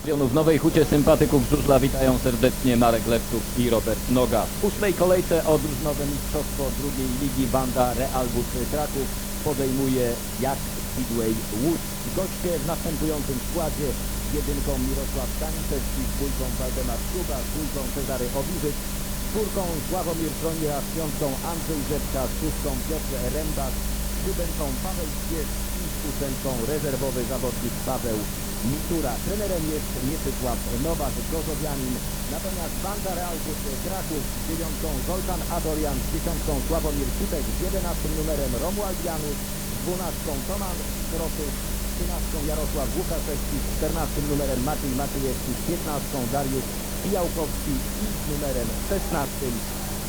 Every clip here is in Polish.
W Nowej Hucie sympatyków żużla witają serdecznie Marek Lewczuk i Robert Noga. W ósmej kolejce o drużynowe mistrzostwo drugiej ligi Banda Real Bus Kraków podejmuje jak Speedway Łódź. Goście w następującym składzie z jedynką Mirosław Stanisewski, z dwójką Waldemar Szuba, z dwójką Cezary Owiżyk, z czwórką Sławomir Troniera, z piątką Andrzej Rzepka, z szóstką Piotr Rembak, z siódemką Paweł Śwież i z ósemką rezerwowy zawodnik Paweł Mitura. Trenerem jest Mieczysław Nowak, Gorzowianin. Natomiast Banda Real Bus Kraków z dziewiątką Zoltan Adorian, z dziesiątką Sławomir Citek, z jedenastym numerem Romuald Janusz, z dwunastką Toman Krosów, z trzynastką Jarosław Łukaszewski, z czternastym numerem Maciej Maciejewski, z piętnastką Dariusz Pijałkowski i z numerem szesnastym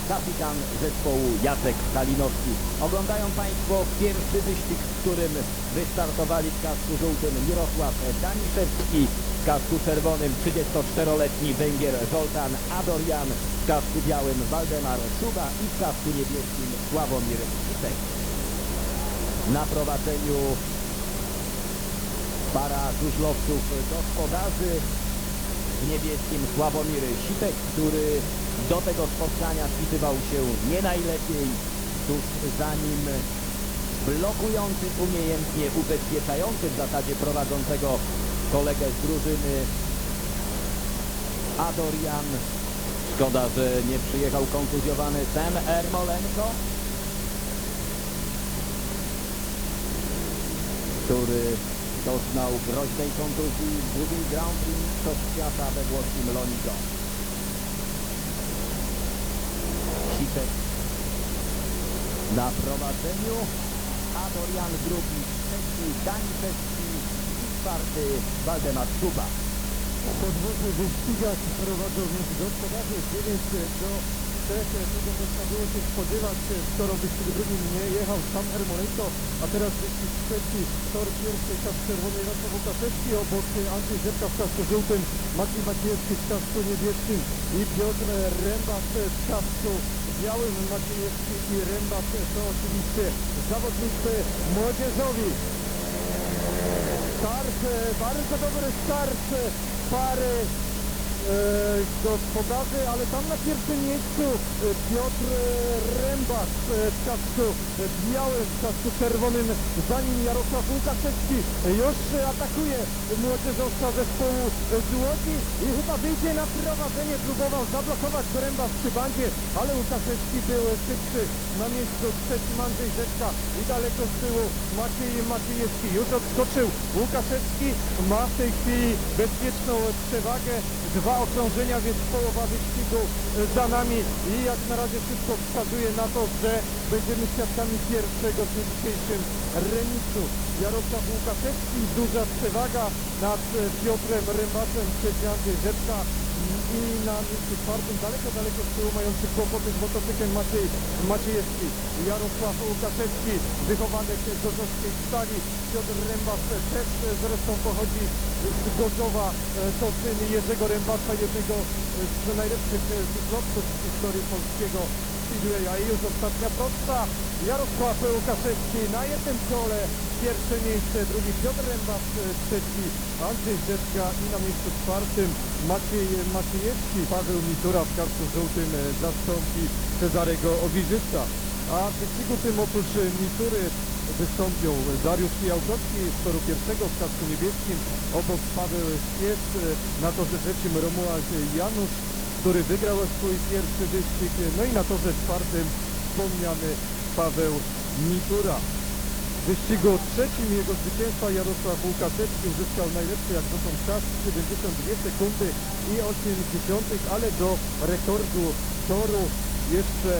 kapitan zespołu Jacek Kalinowski. Oglądają Państwo pierwszy wyścig, w którym wystartowali w kasku żółtym Mirosław Daniszewski, w kasku czerwonym 34-letni Węgier Zoltan Adorian, w kasku białym Waldemar Szuba i w kasku niebieskim Sławomir Kitek. Na prowadzeniu para żużlowców gospodarzy w niebieskim Sławomir Sitek, który do tego spotkania wpisywał się nie najlepiej. Tuż za nim blokujący umiejętnie, ubezpieczający w zasadzie prowadzącego kolegę z drużyny Adorian. Szkoda, że nie przyjechał kontuzjowany Sam Ermolenko, który doznał groźnej kontuzji w drugim Grand Prix Świata we włoskim Lonigo. Sitek na prowadzeniu, Adorian drugi, trzeci Daniszewski i czwarty Waldemar Szuba. Po dwóch wyścigach prowadzą więc gospodarze 9 do 3. Tego można było się spodziewać, skoro wyścig drugim nie jechał sam Ermolenko, a teraz wyścig trzeci, tor pierwszy, kask czerwony Jarosław Łukaszewski, obok Andrzej Rzepka w kasku żółtym, Maciej Maciejewski w kasku niebieskim i Piotr Rębak w kasku białym. Maciejewski i Rębak to oczywiście zawodnicy młodzieżowi. Start, e, bardzo dobry start e, pary gospodarzy, ale tam na pierwszym miejscu e, Piotr e, Rębak e, w kasku e, białym, w kasku czerwonym, za nim Jarosław Łukaszewski. E, już e, atakuje młodzieżowca zespołu e, z Łodzi i chyba wyjdzie na prowadzenie, próbował zablokować Rębak przy bandzie, ale Łukaszewski był szybszy. Na miejscu trzecim Andrzej Rzeczka i daleko z tyłu Maciej Maciejewski. Już odskoczył Łukaszewski ma w tej chwili bezpieczną przewagę. Dwa okrążenia, więc połowa wyścigu e, za nami i jak na razie wszystko wskazuje na to, że będziemy świadkami pierwszego w dzisiejszym remisu. Jarosław Łukaszewski, duża przewaga nad e, Piotrem trzeci Andrzej Rzeczka i na miejscu czwartym, daleko, daleko z tyłu mający kłopoty z motocyklem Maciej Maciejewski, Jarosław Łukaszewski, wychowanek z gorzowskiej stali, Piotr Rębacz też zresztą pochodzi z Gorzowa, e, to syn Jerzego Rębacza, jednego z najlepszych żużlowców w historii polskiego Speedway, a i już ostatnia prosta, Jarosław Łukaszewski na jednym kole, pierwsze miejsce, drugi Piotr Rębacz, e, trzeci Andrzej Rzeczka i na miejscu czwartym Maciej Maciejewski, Paweł Mitura w kasku żółtym e, zastąpi Cezarego Owiżyca. A w wyścigu tym oprócz Mitury wystąpią Dariusz Pijałkowski z toru pierwszego w kasku niebieskim, obok Paweł Śpiesz, e, na torze trzecim Romuald Janusz, który wygrał swój pierwszy wyścig, no i na torze czwartym wspomniany Paweł Mitura. W wyścigu trzecim jego zwycięstwa Jarosław Łukaszewski uzyskał najlepszy jak dotąd czas 72 sekundy i 80, ale do rekordu toru jeszcze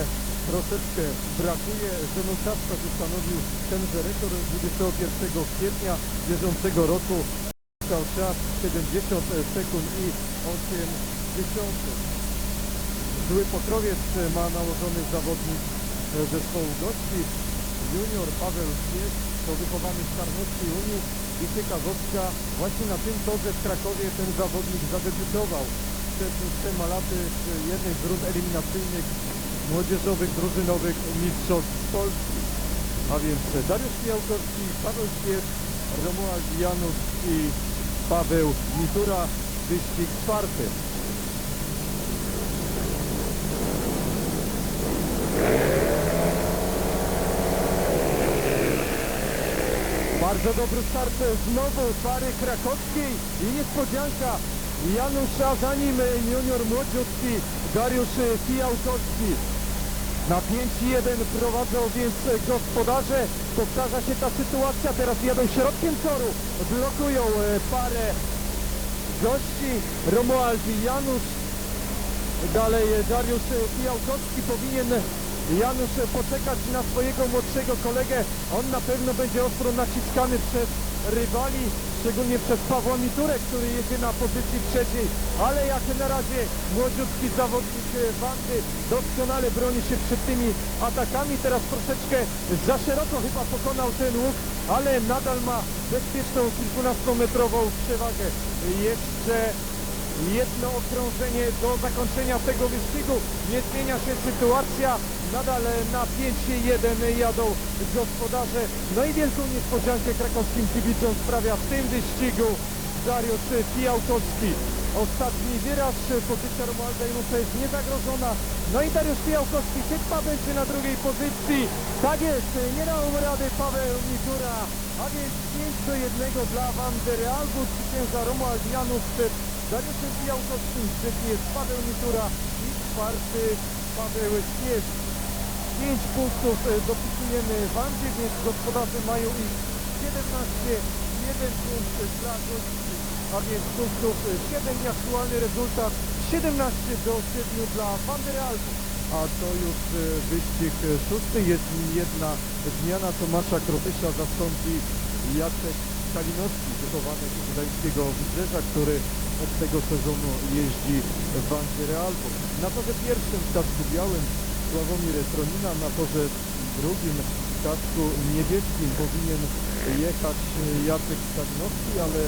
troszeczkę brakuje. Zenon Czapka ustanowił tenże rekord 21 kwietnia bieżącego roku. Uzyskał czas 70 sekund i 80. Zły pokrowiec ma nałożony zawodnik zespołu gości. Junior Paweł Śmiech to wychowany z Tarnowskiej Unii i ciekawostka, właśnie na tym torze w Krakowie ten zawodnik zadebiutował przed trzema laty w jednej z rund eliminacyjnych młodzieżowych, drużynowych mistrzostw Polski. A więc Dariusz Pijałkowski, Paweł Śmiech, Romuald Janusz i Paweł Mitura. wyścig czwarty. Bardzo dobry start znowu pary krakowskiej i niespodzianka Janusza, za nim junior młodziutki Dariusz Fijałkowski. Na 5-1 prowadzą więc gospodarze. Powtarza się ta sytuacja. Teraz jadą środkiem toru. Blokują e, parę gości. Romuald i Janusz. Dalej e, Dariusz Fijałkowski powinien Janusz e, poczekać na swojego młodszego kolegę. On na pewno będzie ostro naciskany przez rywali, szczególnie przez Pawła Miturę, który jedzie na pozycji trzeciej, ale jak na razie młodziutki zawodnik e, Wandy doskonale broni się przed tymi atakami. Teraz troszeczkę za szeroko chyba pokonał ten łuk, ale nadal ma bezpieczną kilkunastometrową przewagę. Jeszcze jedno okrążenie do zakończenia tego wyścigu. Nie zmienia się sytuacja. Nadal na 5-1 jadą gospodarze. No i wielką niespodziankę krakowskim kibicom sprawia w tym wyścigu Dariusz Fijałkowski. Ostatni wyraz, pozycja Romualda Janusa jest niezagrożona. No i Dariusz Fijałkowski chyba będzie na drugiej pozycji. Tak jest, nie dał rady Paweł Mitura. A więc 5 do 1 dla Wandery Albut. Zwycięża Romuald Janusz przed Dariuszem Fijałkowskim. Trzeci jest Paweł Mitura i czwarty Paweł Śnież. 5 punktów e, dopisujemy Wandzie, więc gospodarze mają ich 17, 1 punkt dla gości, a więc punktów 7 i aktualny rezultat 17 do 7 dla Wandery A to już e, wyścig e, szósty, jest jedna zmiana. Tomasza Krotysia zastąpi Jacek Kalinowski, wychowany z gdańskiego Wybrzeża, który od tego sezonu jeździ w Wandery Albo. Na torze pierwszym w kasku białym Sławomir Tronina, na torze drugim w kasku niebieskim powinien jechać Jacek Kalinowski, ale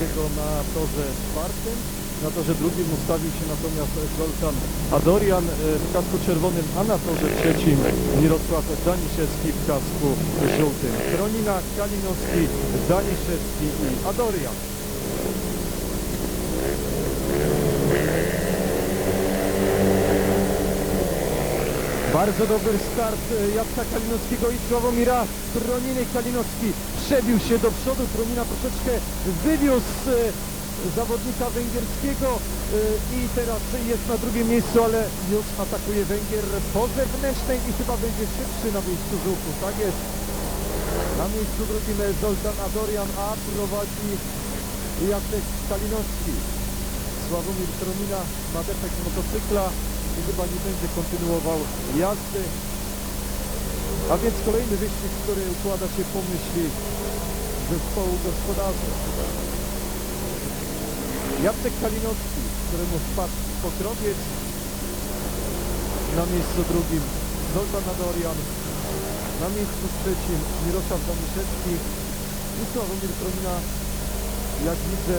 tego na torze czwartym. Na torze drugim ustawił się natomiast Zoltan Adorian e, w kasku czerwonym, a na torze trzecim Mirosław Daniszewski w kasku żółtym. Tronina, Kalinowski, Daniszewski i Adorian. Bardzo dobry start e, Jacka Kalinowskiego i Sławomira Troniny. Kalinowski przebił się do przodu, Tronina troszeczkę wywiózł e, zawodnika węgierskiego e, i teraz jest na drugim miejscu, ale już atakuje Węgier po zewnętrznej i chyba będzie szybszy na miejscu żółtu. Tak jest. Na miejscu drugim Zoltan Adorian, a prowadzi Jacek Kalinowski. Sławomir Tronina ma defekt motocykla i chyba nie będzie kontynuował jazdy. A więc kolejny wyścig, który układa się po myśli zespołu gospodarzy. Jacek Kalinowski, któremu wpadł pokrowiec na miejscu drugim Zoltan Adorian, na miejscu trzecim Mirosław Daniszewski i Sławomir Tronina, jak widzę,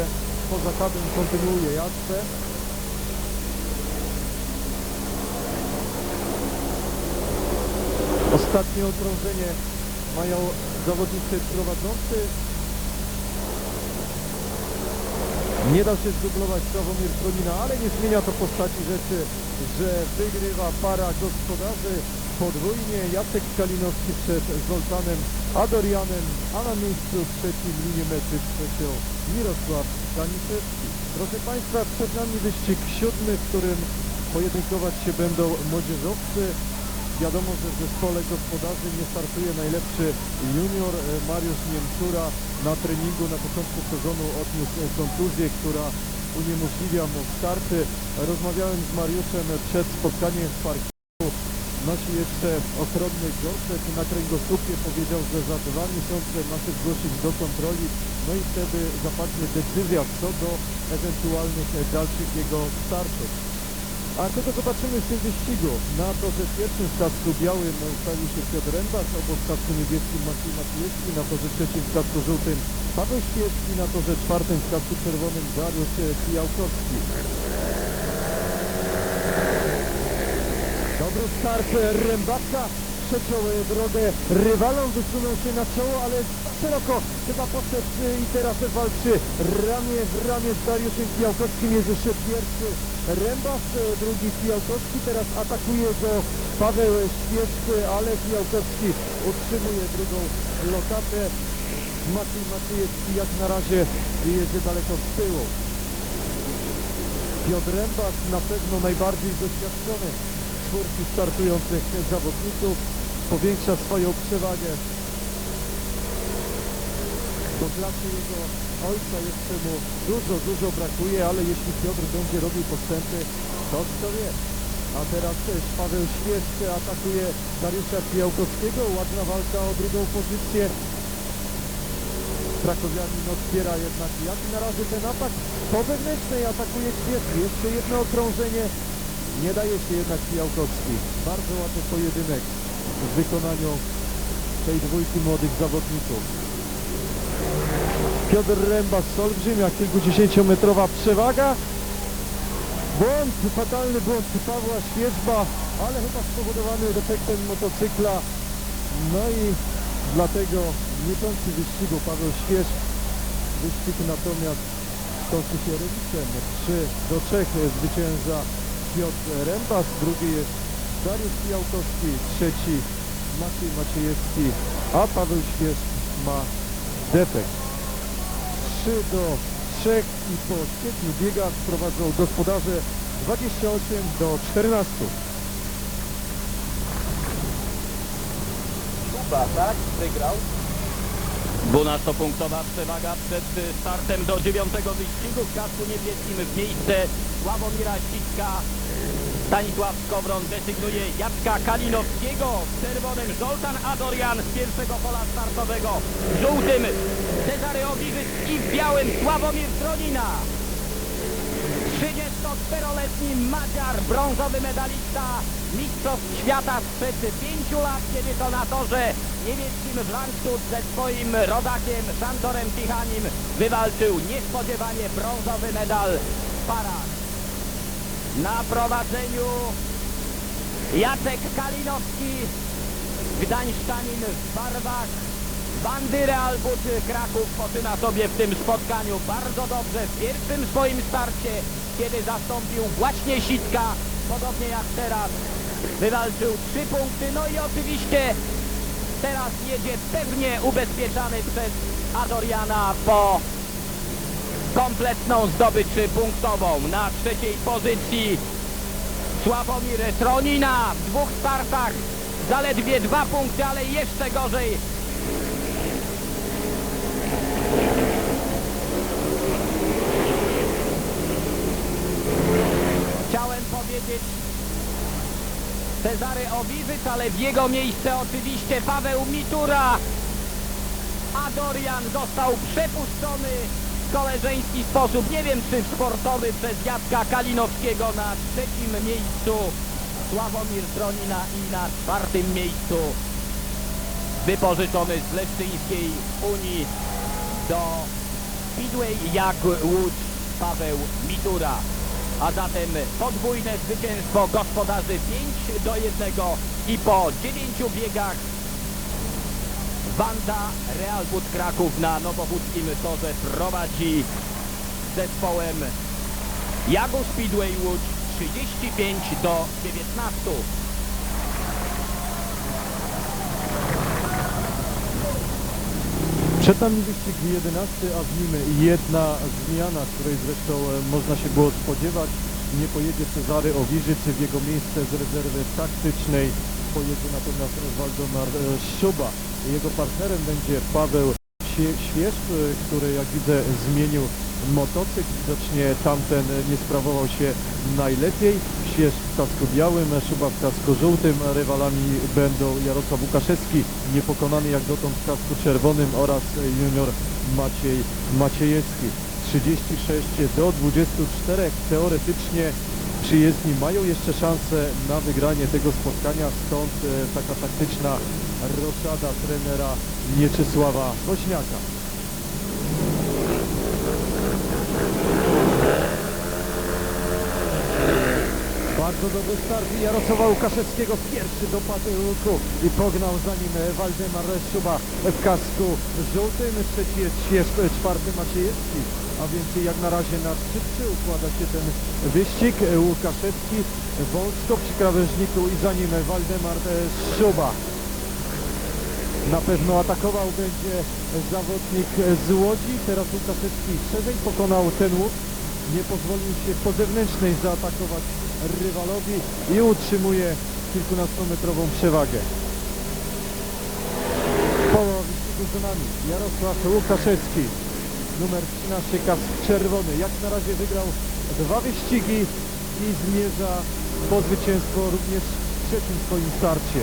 poza kadrem kontynuuje jazdę. Ostatnie okrążenie mają zawodnicy prowadzący. Nie dał się zdublować Sławomir ale nie zmienia to postaci rzeczy, że wygrywa para gospodarzy podwójnie. Jacek Kalinowski przed Zoltanem Adorianem, a na miejscu trzecim linię mety trzecią Mirosław Daniszewski. Proszę Państwa, przed nami wyścig siódmy, w którym pojedynkować się będą młodzieżowcy. Wiadomo, że w zespole gospodarzy nie startuje najlepszy junior e, Mariusz Niemczura. Na treningu na początku sezonu odniósł kontuzję, która uniemożliwia mu starty. Rozmawiałem z Mariuszem przed spotkaniem w parkingu. Nosi jeszcze ochronny gorset na kręgosłupie. Powiedział, że za dwa miesiące ma się zgłosić do kontroli. No i wtedy zapadnie decyzja co do ewentualnych dalszych jego startów. A kogo zobaczymy w tym wyścigu? Na torze pierwszym w kasku białym ustawił się Piotr Rębacz, obok w kasku niebieskim Maciej Maciejewski, na torze trzecim w kasku żółtym Paweł Świecki, na torze czwartym w kasku czerwonym Dariusz Pijałkowski. Dobry start Rębacza, przeciął drogę rywalom, wysunął się na czoło, ale szeroko chyba poszedł i teraz walczy ramię w ramię z Dariuszem Pijałkowskim, jest jeszcze pierwszy Rębas, e, drugi Pijałkowski, teraz atakuje go Paweł Świeżcy, ale Pijałkowski utrzymuje drugą lokatę. Maciej Maciejewski jak na razie jedzie daleko z tyłu. Piotr Rębas na pewno najbardziej doświadczony czwórki startujących zawodników powiększa swoją przewagę. Do klasy jego ojca jeszcze mu dużo, dużo brakuje, ale jeśli Piotr będzie robił postępy, to kto wie. A teraz też Paweł Świeżcy atakuje Dariusza Pijałkowskiego, ładna walka o drugą pozycję. Krakowianin odbiera jednak jak na razie ten atak po wewnętrznej atakuje Świeżcy. Jeszcze jedno okrążenie. Nie daje się jednak Pijałkowski. Bardzo ładny pojedynek w wykonaniu tej dwójki młodych zawodników. Piotr Rębas, olbrzymia, kilkudziesięciometrowa przewaga. Błąd, fatalny błąd Pawła Świeżba, ale chyba spowodowany defektem motocykla. No i dlatego kończy wyścigu Paweł Śwież. Wyścig natomiast kończy się remisem. 3 do 3 zwycięża Piotr Rębas, drugi jest Dariusz Pijałkowski, trzeci Maciej Maciejewski, a Paweł Śwież ma defekt. 3 do 3 i po 7 biegach prowadzą gospodarze 28 do 14. Kuba, tak? Wygrał. 12-punktowa przewaga przed y, startem do dziewiątego wyścigu. W kasku niebieskim w miejsce Sławomira Sitka. Stanisław Skowron desygnuje Jacka Kalinowskiego. W czerwonym Zoltan Adorian z pierwszego pola startowego. W żółtym Cezary Obiżyc i w białym Sławomir Tronina. 34-letni Madziar, brązowy medalista Mistrzostw Świata sprzed 5 lat, kiedy to na torze niemieckim Landshut ze swoim rodakiem Sandorem Tichanim wywalczył niespodziewanie brązowy medal w parach. Na prowadzeniu Jacek Kalinowski, Gdańszczanin w barwach Bandy Real Buty Kraków poczyna sobie w tym spotkaniu bardzo dobrze w pierwszym swoim starcie, kiedy zastąpił właśnie Sitka, podobnie jak teraz. Wywalczył trzy punkty, no i oczywiście teraz jedzie pewnie ubezpieczany przez Adoriana po kompletną zdobycz punktową. Na trzeciej pozycji Sławomir Tronina w dwóch startach zaledwie dwa punkty, ale jeszcze gorzej Chciałem powiedzieć Cezary Owiżyc, ale w jego miejsce oczywiście Paweł Mitura. A Dorian został przepuszczony w koleżeński sposób, nie wiem czy sportowy, przez Jacka Kalinowskiego na trzecim miejscu. Sławomir Tronina i na czwartym miejscu wypożyczony z Leszczyńskiej Unii do Speedway jak Łódź Paweł Mitura. A zatem podwójne zwycięstwo gospodarzy 5 do 1 i po 9 biegach Wanda Real Bud Kraków na Nowochódzkim torze prowadzi zespołem Jago Speedway Łódź 35 do 19. Przed nami wyścig 11, a w nim jedna zmiana, której zresztą e, można się było spodziewać. Nie pojedzie Cezary Owiżyc, w jego miejsce z rezerwy taktycznej pojedzie natomiast Waldemar e, Szuba. Jego partnerem będzie Paweł Śwież, e, który jak widzę zmienił motocykl. Widocznie tamten nie sprawował się najlepiej. Śwież w kasku białym, Szuba w kasku żółtym. Rywalami będą Jarosław Łukaszewski, niepokonany jak dotąd w kasku czerwonym oraz junior Maciej Maciejewski. 36 do 24. Teoretycznie przyjezdni mają jeszcze szansę na wygranie tego spotkania, stąd e, taka taktyczna roszada trenera Mieczysława Woźniaka. Bardzo dobry start Jarosława Łukaszewskiego. Pierwszy dopadł łuku i pognał za nim Waldemar Szuba w kasku żółtym. Trzeci jest czwarty Maciejewski. A więc jak na razie na 3-3 układa się ten wyścig. Łukaszewski, wąsko przy krawężniku i za nim Waldemar Szuba. Na pewno atakował będzie zawodnik z Łodzi. Teraz Łukaszewski szerzej pokonał ten łuk. Nie pozwolił się po zewnętrznej zaatakować rywalowi i utrzymuje kilkunastometrową przewagę. Połowa wyścigu za nami. Jarosław Łukaszewski. Numer 13 kask czerwony. Jak na razie wygrał dwa wyścigi i zmierza po zwycięstwo również w trzecim swoim starcie.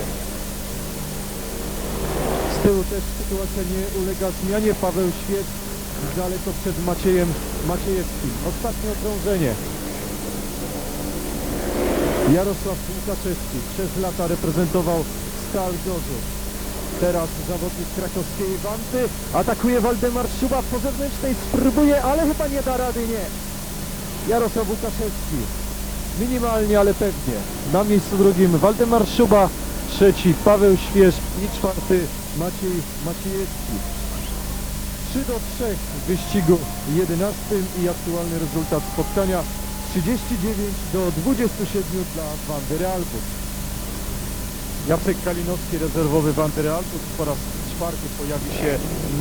Tyłu też sytuacja nie ulega zmianie. Paweł Świec daleko przed Maciejem Maciejewskim. Ostatnie okrążenie. Jarosław Łukaczewski przez lata reprezentował Stal Gorzów. Teraz zawodnik krakowskiej Wanty. Atakuje Waldemar Szuba po zewnętrznej. Spróbuje, ale chyba nie da rady, nie. Jarosław Łukaszewski. Minimalnie, ale pewnie. Na miejscu drugim Waldemar Szuba. Trzeci Paweł Śwież i czwarty Maciej Maciejewski. 3 do 3 w wyścigu 11 i aktualny rezultat spotkania 39 do 27 dla Wandery Albus. Jacek Kalinowski, rezerwowy Wandery Albus po raz czwarty pojawi się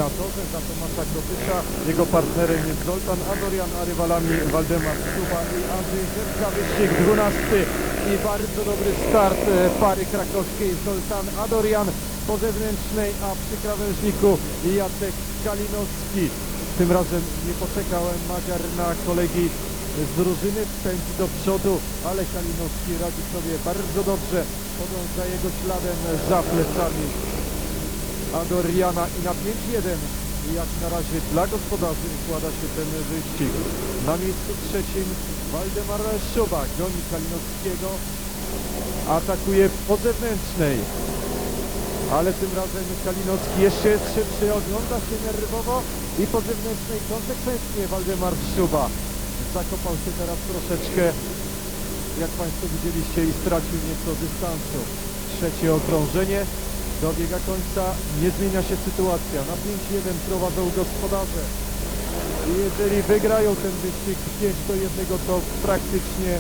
na torze za Tomasza Kropysza. Jego partnerem jest Zoltan Adorian, a rywalami Waldemar Stuba i Andrzej Rzepka. Wyścig 12 i bardzo dobry start e, pary krakowskiej Zoltan Adorian po zewnętrznej, a przy krawężniku Jacek Kalinowski. Tym razem nie poczekał Madziar na kolegi z drużyny, pędzi do przodu, ale Kalinowski radzi sobie bardzo dobrze, podąża jego śladem za plecami Adoriana i na 5-1 jak na razie dla gospodarzy układa się ten wyścig. Na miejscu trzecim Waldemar Szuba goni Kalinowskiego, atakuje po zewnętrznej, ale tym razem Kalinowski jeszcze jest szybszy, ogląda się nerwowo i po zewnętrznej konsekwentnie Waldemar Szuba zakopał się teraz troszeczkę, jak Państwo widzieliście i stracił nieco dystansu. Trzecie okrążenie dobiega końca, nie zmienia się sytuacja. Na 5-1 prowadzą gospodarze. I jeżeli wygrają ten wyścig 5 do 1, to praktycznie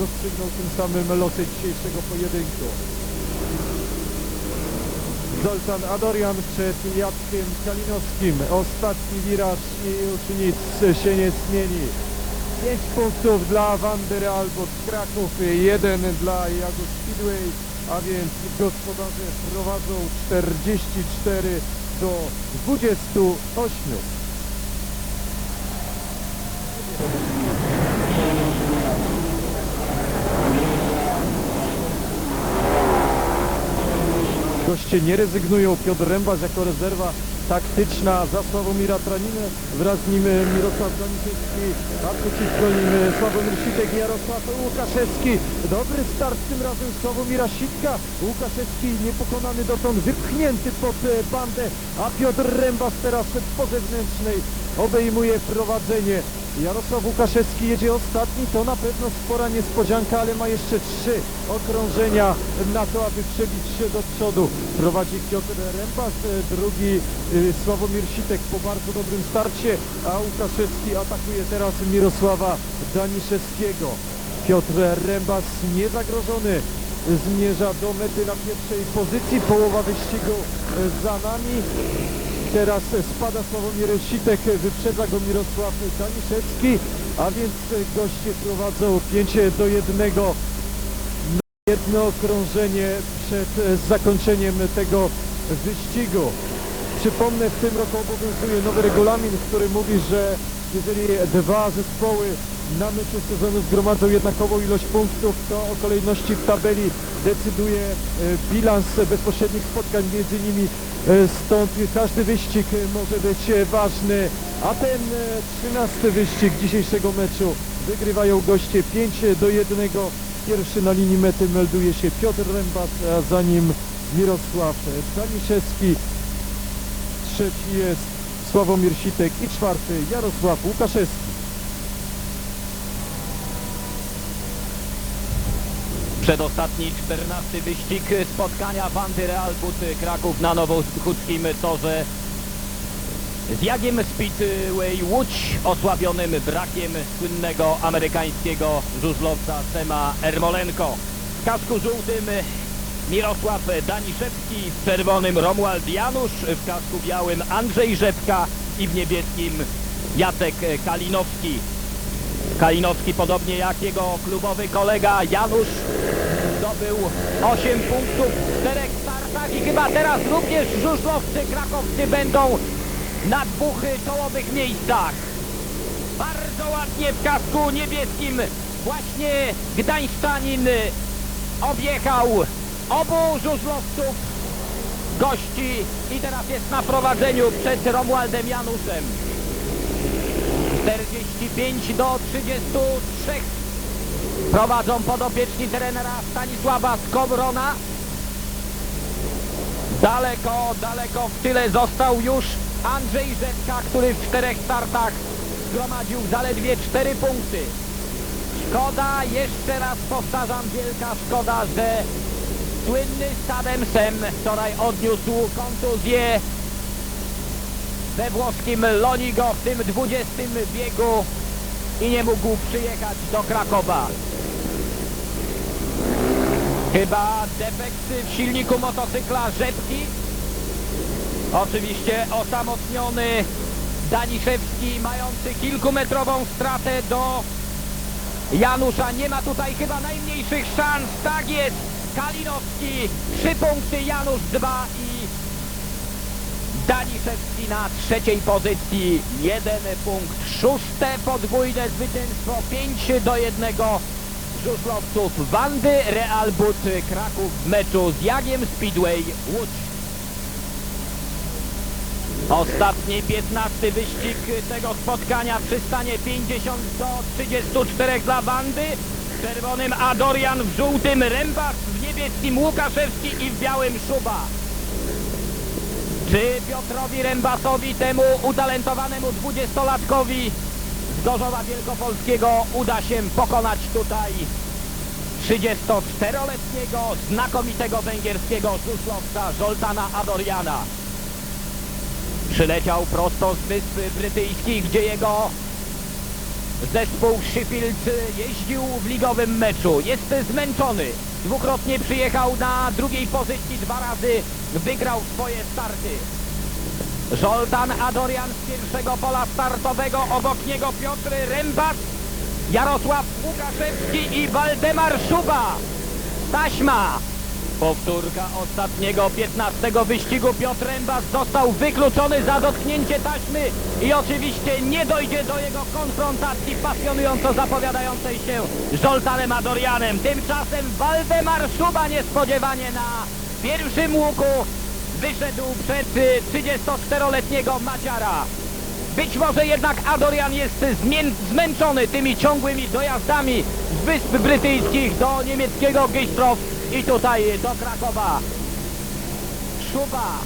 rozstrzygną tym samym losy dzisiejszego pojedynku. Zoltan Adorian przed Jackiem Kalinowskim. Ostatni wiraż i już nic się nie zmieni. 5 punktów dla Wandery Albot Kraków, jeden dla Jagus Speedway, a więc gospodarze prowadzą 44 do 28. Goście nie rezygnują. Piotr Rębas jako rezerwa taktyczna za Sławomira Traninę. Wraz z nim e, Mirosław Doniczewski, a przeciwko nim Sławomir Sitek i Jarosław Łukaszewski. Dobry start tym razem Sławomira Sitka. Łukaszewski niepokonany dotąd wypchnięty pod e, bandę, a Piotr Rębas teraz po zewnętrznej obejmuje prowadzenie. Jarosław Łukaszewski jedzie ostatni, to na pewno spora niespodzianka, ale ma jeszcze trzy okrążenia na to, aby przebić się do przodu. Prowadzi Piotr Rębas, e, drugi e, Sławomir Sitek po bardzo dobrym starcie, a Łukaszewski atakuje teraz Mirosława Daniszewskiego. Piotr Rębas niezagrożony zmierza do mety na pierwszej pozycji, połowa wyścigu e, za nami. Teraz spada Sławomir Sitek, wyprzedza go Mirosław Daniszewski, a więc goście prowadzą 5 do 1 jedno okrążenie przed zakończeniem tego wyścigu. Przypomnę, w tym roku obowiązuje nowy regulamin, który mówi, że jeżeli dwa zespoły na mecie sezonu zgromadzą jednakową ilość punktów, to o kolejności w tabeli decyduje e, bilans bezpośrednich spotkań między nimi. E, Stąd każdy wyścig e, może być e, ważny, a ten trzynasty wyścig dzisiejszego meczu wygrywają goście 5 do 1. Pierwszy na linii mety melduje się Piotr Rębas, a za nim Mirosław Daniszewski. Trzeci jest Sławomir Sitek i czwarty Jarosław Łukaszewski. Przedostatni, czternasty wyścig spotkania Wandy Real But Kraków na nowochódzkim torze z Jagiem Speedway Łódź, osłabionym brakiem słynnego amerykańskiego żużlowca Sema Ermolenko. W kasku żółtym Mirosław Daniszewski, w czerwonym Romuald Janusz, w kasku białym Andrzej Rzepka i w niebieskim Jacek Kalinowski. Kalinowski, podobnie jak jego klubowy kolega Janusz, zdobył 8 punktów w czterech startach i chyba teraz również żużlowcy krakowscy będą na dwóch czołowych miejscach. Bardzo ładnie w kasku niebieskim właśnie Gdańszczanin objechał obu żużlowców gości i teraz jest na prowadzeniu przed Romualdem Januszem. 45 do 33 prowadzą podopieczni trenera Stanisława Skowrona. Daleko, daleko w tyle został już Andrzej Rzeczka, który w czterech startach zgromadził zaledwie 4 punkty. Szkoda, jeszcze raz powtarzam, wielka szkoda, że słynny Stadem Sem wczoraj odniósł kontuzję we włoskim Lonigo w tym 20 biegu i nie mógł przyjechać do Krakowa. Chyba defekt w silniku motocykla Rzepki. Oczywiście osamotniony Daniszewski mający kilkumetrową stratę do Janusza. Nie ma tutaj chyba najmniejszych szans. Tak jest. Kalinowski. Trzy punkty, Janusz dwa i Daniszewski na trzeciej pozycji. Jeden punkt. Szóste podwójne zwycięstwo. 5 do jednego żużlowców Wandy Real But Kraków w meczu z Jagiem Speedway Łódź. Ostatni 15 wyścig tego spotkania przystanie 50 do 34 dla Wandy. W czerwonym Adorian, w żółtym Rębas, w niebieskim Łukaszewski i w białym Szuba. Czy Piotrowi Rębasowi, temu utalentowanemu dwudziestolatkowi z Gorzowa Wielkopolskiego uda się pokonać tutaj 34-letniego, znakomitego węgierskiego żużlowca Zoltana Adoriana. Przyleciał prosto z Wysp Brytyjskich, gdzie jego zespół Sheffield jeździł w ligowym meczu. Jest zmęczony. Dwukrotnie przyjechał na drugiej pozycji, dwa razy wygrał swoje starty. Zoltan Adorian z pierwszego pola startowego, obok niego Piotr Rębas, Jarosław Łukaszewski i Waldemar Szuba. Taśma. Powtórka ostatniego 15 wyścigu Piotr Rębas został wykluczony za dotknięcie taśmy i oczywiście nie dojdzie do jego konfrontacji pasjonująco zapowiadającej się Zoltanem Adorianem. Tymczasem Waldemar Szuba niespodziewanie na pierwszym łuku wyszedł przed y, 34-letniego Maciara. Być może jednak Adorian jest zmęczony tymi ciągłymi dojazdami z Wysp Brytyjskich do niemieckiego Gistrow i tutaj do Krakowa. Szuba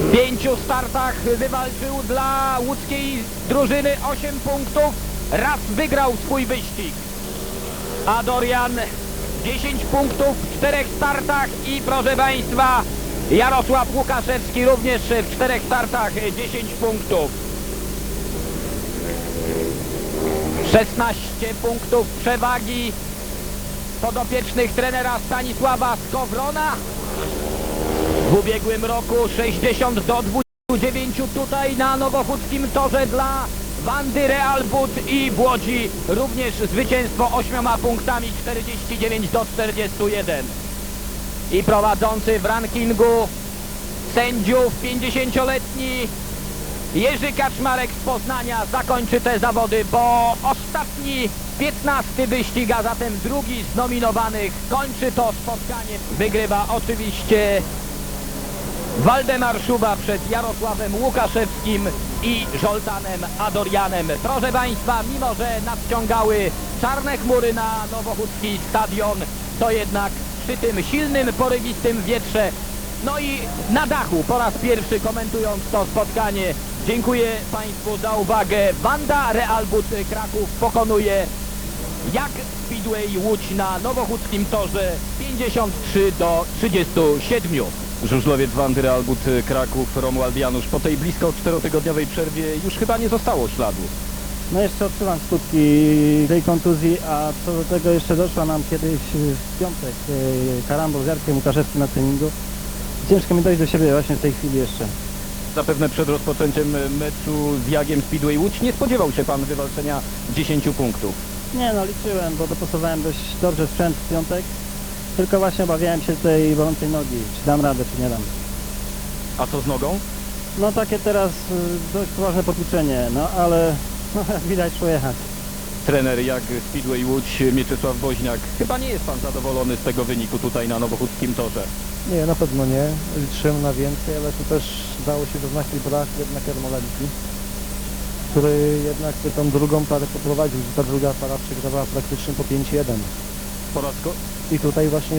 w pięciu startach wywalczył dla łódzkiej drużyny 8 punktów. Raz wygrał swój wyścig. Adorian 10 punktów w czterech startach i proszę Państwa Jarosław Łukaszewski również w czterech startach 10 punktów. 16 punktów przewagi podopiecznych trenera Stanisława Skowrona. W ubiegłym roku 60 do 29 tutaj na Nowochódzkim torze dla Wandy Real But i w Łodzi również zwycięstwo ośmioma punktami 49 do 41. I prowadzący w rankingu sędziów 50-letni Jerzy Kaczmarek z Poznania zakończy te zawody, bo ostatni 15 wyścig, a zatem drugi z nominowanych kończy to spotkanie. Wygrywa oczywiście Waldemar Szuba przed Jarosławem Łukaszewskim i Żoltanem Adorianem. Proszę Państwa, mimo że nadciągały czarne chmury na Nowochódzki Stadion, to jednak przy tym silnym, porywistym wietrze, no i na dachu po raz pierwszy komentując to spotkanie, dziękuję Państwu za uwagę. Banda Real But Kraków pokonuje jak Speedway Łódź na Nowochódzkim Torze 53 do 37. Żużlowiec Wandy Realbut Kraków Romuald Janusz po tej blisko czterotygodniowej przerwie już chyba nie zostało śladu. No jeszcze odczuwam skutki tej kontuzji, a co do tego jeszcze doszła nam kiedyś w piątek e, karambol z Jarkiem Łukaszewskim na treningu. Ciężko mi dojść do siebie właśnie w tej chwili jeszcze. Zapewne przed rozpoczęciem meczu z Jagiem Speedway Łódź nie spodziewał się pan wywalczenia 10 punktów. Nie no, liczyłem, bo dopasowałem dość dobrze sprzęt w piątek. Tylko właśnie obawiałem się tej bolącej nogi, czy dam radę, czy nie dam. A co z nogą? No takie teraz y, dość poważne potłuczenie, no ale no, jak widać szło jechać. Trener Jak Speedway Łódź Mieczysław Woźniak. Chyba nie jest pan zadowolony z tego wyniku tutaj na Nowochódzkim Torze. Nie, na pewno nie. Liczyłem na więcej, ale tu też dało się doznać brak jednak Ermolenki, który jednak tą drugą parę poprowadził. Ta druga para przegrała praktycznie po 5-1. Po raz, ko- I tutaj właśnie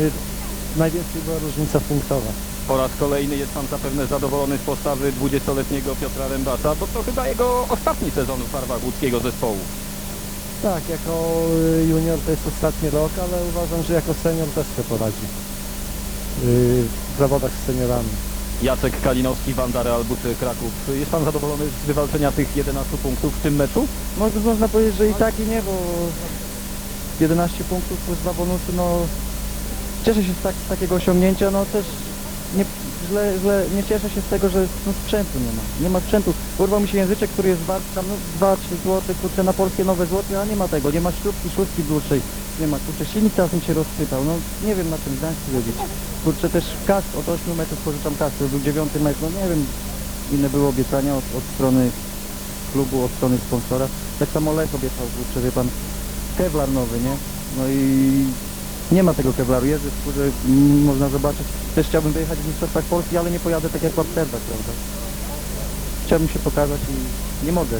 najwięcej była różnica punktowa. po raz kolejny jest pan zapewne zadowolony z postawy 20-letniego Piotra Rębacza, bo to chyba jego ostatni sezon w barwach łódzkiego zespołu. Tak, jako y, junior to jest ostatni rok, ale uważam, że jako senior też sobie poradzi. Yy, W zawodach z seniorami. Jacek Kalinowski, Wanda Realbut Kraków. Jest pan zadowolony z wywalczenia tych 11 punktów w tym meczu? To można powiedzieć, że i tak i nie, bo 11 punktów plus dwa bonusy, no cieszę się z, tak, z takiego osiągnięcia, no też nie, źle, źle, nie cieszę się z tego, że no, sprzętu nie ma. Nie ma sprzętu. Urwał mi się języczek, który jest wart tam no, 2-3 zł, kurczę, na polskie nowe złote, a nie ma tego. Nie ma śrubki, szóstki dłuższej. Nie ma, kurczę, silnik teraz mi się rozsypał. No nie wiem na czym zdać zrobić. Kurczę, też kask od 8 metrów pożyczam kask, to był dziewiąty metr, no nie wiem, inne były obiecania od, od strony klubu, od strony sponsora. Tak samo Lech obiecał, kurczę, wie pan, kevlar nowy, nie? No i nie ma tego kevlaru, jest, w skórze, można zobaczyć. Też chciałbym wyjechać w Mistrzostwach Polski, ale nie pojadę tak jak w Amsterdam, prawda? Chciałbym się pokazać i nie mogę.